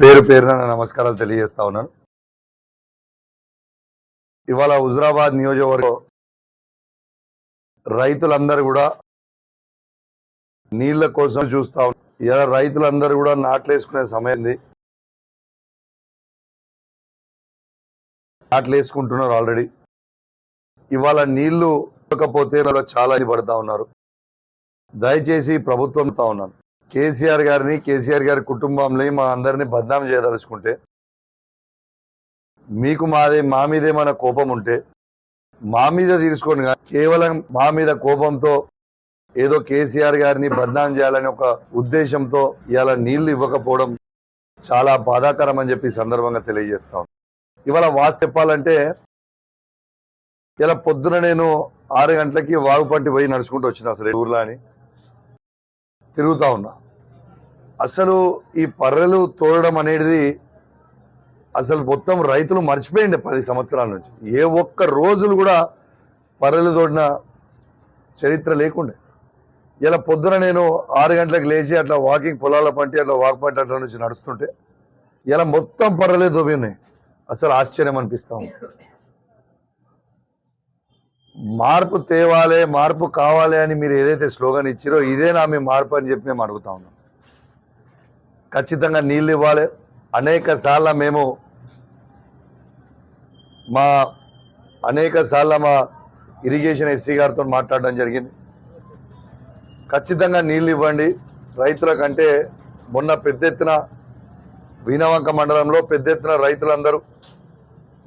పేరు పేరున నమస్కారాలు తెలియజేస్తా ఉన్నాను. ఇవాళ హుజరాబాద్ నియోజకవర్గం రైతులందరూ కూడా నీళ్ళ కోసం చూస్తా ఉన్నారు ఇలా రైతులందరూ కూడా నాట్లేసుకునే సమయం నాట్లేసుకుంటున్నారు ఆల్రెడీ. ఇవాళ నీళ్ళు ఇవ్వకపోతే చాలా ఇది పడతా ఉన్నారు. దయచేసి ప్రభుత్వంతో ఉన్నాను. కేసీఆర్ గారిని కేసీఆర్ గారి కుటుంబంని మా అందరిని బద్నాం చేయదలుచుకుంటే మీకు మాదే మా మీదేమైనా కోపం ఉంటే మా మీద తీసుకోండి కేవలం మా మీద కోపంతో ఏదో కేసీఆర్ గారిని బద్నాం చేయాలని ఒక ఉద్దేశంతో ఇవాళ నీళ్ళు ఇవ్వకపోవడం చాలా బాధాకరం అని చెప్పి సందర్భంగా తెలియజేస్తాం ఇవాళ వాస్తు చెప్పాలంటే ఇలా పొద్దున నేను ఆరు గంటలకి వాగుపట్టి పోయి నడుచుకుంటూ వచ్చిన అసలు ఊర్లో అని తిరుగుతా ఉన్నా. అసలు ఈ పర్రెలు తోడడం అనేది అసలు మొత్తం రైతులు మర్చిపోయింది పది సంవత్సరాల నుంచి. ఏ ఒక్క రోజులు కూడా పర్రెలు తోడిన చరిత్ర లేకుండే. ఇలా పొద్దున నేను ఆరు గంటలకు లేచి అట్లా వాకింగ్ పొలాల పంటి అట్లా వాక్ పంటి అట్లా నుంచి నడుస్తుంటే ఇలా మొత్తం పర్రలే దోబినాయి అసలు ఆశ్చర్యం అనిపిస్తాం మార్పు తేవాలే మార్పు కావాలి అని మీరు ఏదైతే స్లోగన్ ఇచ్చారో ఇదేనా మీ మార్పు అని చెప్పి మేము అడుగుతా ఉన్నాం. ఖచ్చితంగా నీళ్ళు ఇవ్వాలి. అనేక సార్లు మేము మా అనేక సార్లు మా ఇరిగేషన్ ఎస్సీ గారితో మాట్లాడడం జరిగింది. ఖచ్చితంగా నీళ్ళు ఇవ్వండి. రైతుల కంటే మొన్న పెద్ద ఎత్తున వీణవంక మండలంలో పెద్ద ఎత్తున రైతులందరూ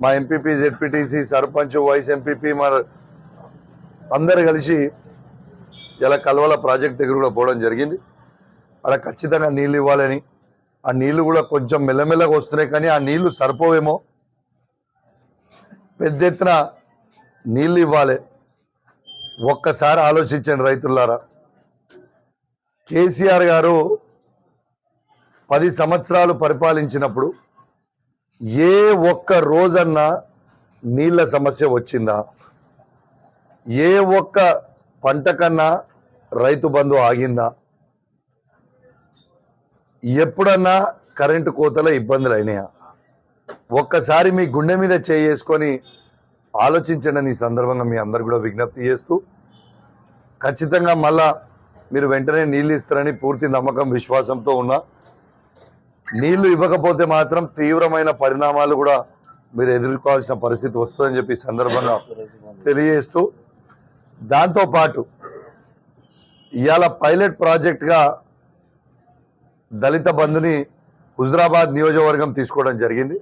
మా MPP ZPTC sarpanch vice MPP మా అందరు కలిసి ఇలా కల్వల ప్రాజెక్ట్ దగ్గర కూడా పోవడం జరిగింది. అక్కడ ఖచ్చితంగా నీళ్ళు ఇవ్వాలని ఆ నీళ్ళు కూడా కొంచెం మెల్లమెల్లగా వస్తున్నాయి కానీ ఆ నీళ్ళు సరిపోవేమో. పెద్ద ఎత్తున నీళ్ళు ఇవ్వాలి. ఒక్కసారి ఆలోచించండి రైతులారా. కేసీఆర్ గారు పది సంవత్సరాలు పరిపాలించినప్పుడు ఏ ఒక్క రోజన్నా నీళ్ళ సమస్య వచ్చిందా? ఏ ఒక్క పంట కన్నా రైతు బంధు ఆగిందా? ఎప్పుడన్నా కరెంటు కోతల ఇబ్బందులు అయినాయా? ఒక్కసారి మీ గుండె మీద చేసుకొని ఆలోచించండి ఈ సందర్భంగా మీ అందరు కూడా విజ్ఞప్తి చేస్తూ ఖచ్చితంగా మళ్ళా మీరు వెంటనే నీళ్ళు ఇస్తారని పూర్తి నమ్మకం విశ్వాసంతో ఉన్నా. నీళ్ళు ఇవ్వకపోతే మాత్రం తీవ్రమైన పరిణామాలు కూడా మీరు ఎదుర్కోవాల్సిన పరిస్థితి వస్తుందని చెప్పి సందర్భంగా తెలియజేస్తూ దాంతో పాటు ఇవాళ పైలట్ ప్రాజెక్ట్గా దళిత బంధుని హుజరాబాద్ నియోజకవర్గం తీసుకోవడం జరిగింది.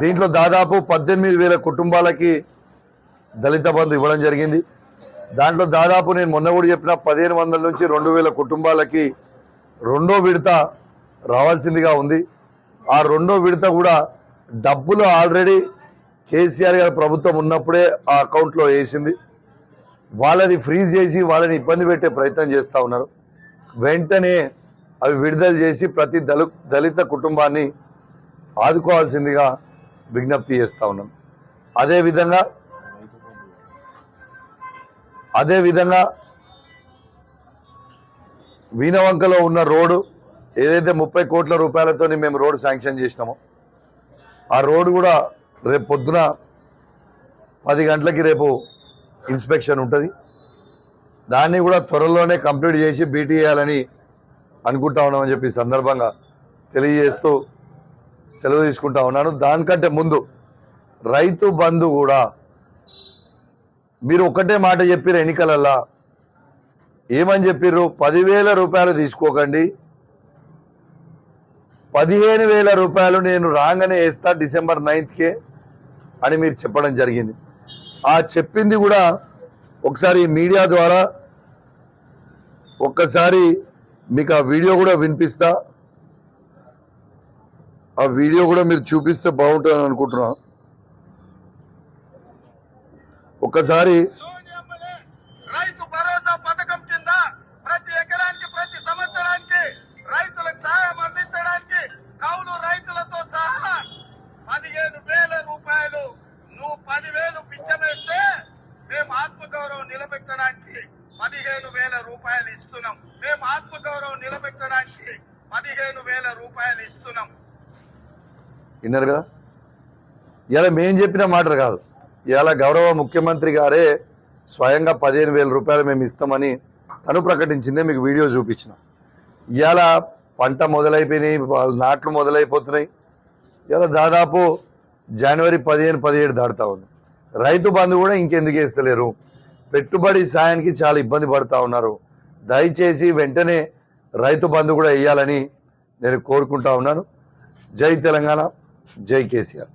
దీంట్లో దాదాపు పద్దెనిమిది వేల కుటుంబాలకి దళిత బంధు ఇవ్వడం జరిగింది. దాంట్లో దాదాపు నేను మొన్న కూడా చెప్పిన పదిహేను వందల నుంచి రెండు వేల కుటుంబాలకి రెండో విడత రావాల్సిందిగా ఉంది. ఆ రెండో విడత కూడా డబ్బులు ఆల్రెడీ కేసీఆర్ గారి ప్రభుత్వం ఉన్నప్పుడే ఆ అకౌంట్లో వేసింది. వాళ్ళని ఫ్రీజ్ చేసి వాళ్ళని ఇబ్బంది పెట్టే ప్రయత్నం చేస్తూ ఉన్నారు. వెంటనే అవి విడుదల చేసి ప్రతి దళి దళిత కుటుంబాన్ని ఆదుకోవాల్సిందిగా విజ్ఞప్తి చేస్తా ఉన్నాం. అదేవిధంగా అదేవిధంగా వీణవంకలో ఉన్న రోడ్డు ఏదైతే ముప్పై కోట్ల రూపాయలతో మేము రోడ్డు శాంక్షన్ చేసినామో ఆ రోడ్డు కూడా రేపు పొద్దున పది గంటలకి రేపు ఇన్స్పెక్షన్ ఉంటుంది. దాన్ని కూడా త్వరలోనే కంప్లీట్ చేసి బీటీ చేయాలని అనుకుంటా ఉన్నామని చెప్పి సందర్భంగా తెలియజేస్తూ సెలవు తీసుకుంటా ఉన్నాను. దానికంటే ముందు రైతు బంధు కూడా మీరు ఒకటే మాట చెప్పారు ఎన్నికలల్లా. ఏమని చెప్పిర్రు? పదివేల రూపాయలు తీసుకోకండి. పదిహేను వేల రూపాయలు నేను రాగానే వేస్తా డిసెంబర్ నైన్త్కే అని మీరు చెప్పడం జరిగింది. ఆ చెప్పింది కూడా ఒకసారి మీడియా ద్వారా ఒక్కసారి మీకు ఆ వీడియో కూడా వినిపిస్తా. ఆ వీడియో కూడా మీరు చూపిస్తే బాగుంటుంది అనుకుంటున్నా. ఒక్కసారి సోనియమ్మలే రైతు భరోసా పథకం కింద ప్రతి ఎకరానికి ప్రతి సంవత్సరానికి రైతులకు సహాయం అందించడానికి కౌలు రైతులతో సహా పదిహేను వేల రూపాయలు నువ్వు పదివేలు పిచ్చమేస్తే మేము ఆత్మగౌరవం నిలబెట్టడానికి పదిహేను వేల రూపాయలు ఇస్తున్నాం. మేము ఆత్మగౌరవం నిలబెట్టడానికి పదిహేను వేల రూపాయలు ఇస్తున్నాం. విన్నారు కదా? ఇలా మేం చెప్పిన మాటలు కాదు. ఇలా గౌరవ ముఖ్యమంత్రి గారే స్వయంగా పదిహేను వేల రూపాయలు మేము ఇస్తామని తను ప్రకటించిందే మీకు వీడియో చూపించిన. ఇవాళ పంట మొదలైపోయినాయి వాళ్ళ నాట్లు మొదలైపోతున్నాయి. ఇలా దాదాపు జనవరి పదిహేను పదిహేడు దాటుతా ఉంది. రైతు బంధు కూడా ఇంకెందుకు వేస్తలేరు? పెట్టుబడి సాయానికి చాలా ఇబ్బంది పడుతూ ఉన్నారు. దయచేసి వెంటనే రైతు బంధు కూడా వేయాలని నేను కోరుకుంటా ఉన్నాను. జై తెలంగాణ జై కేసీఆర్.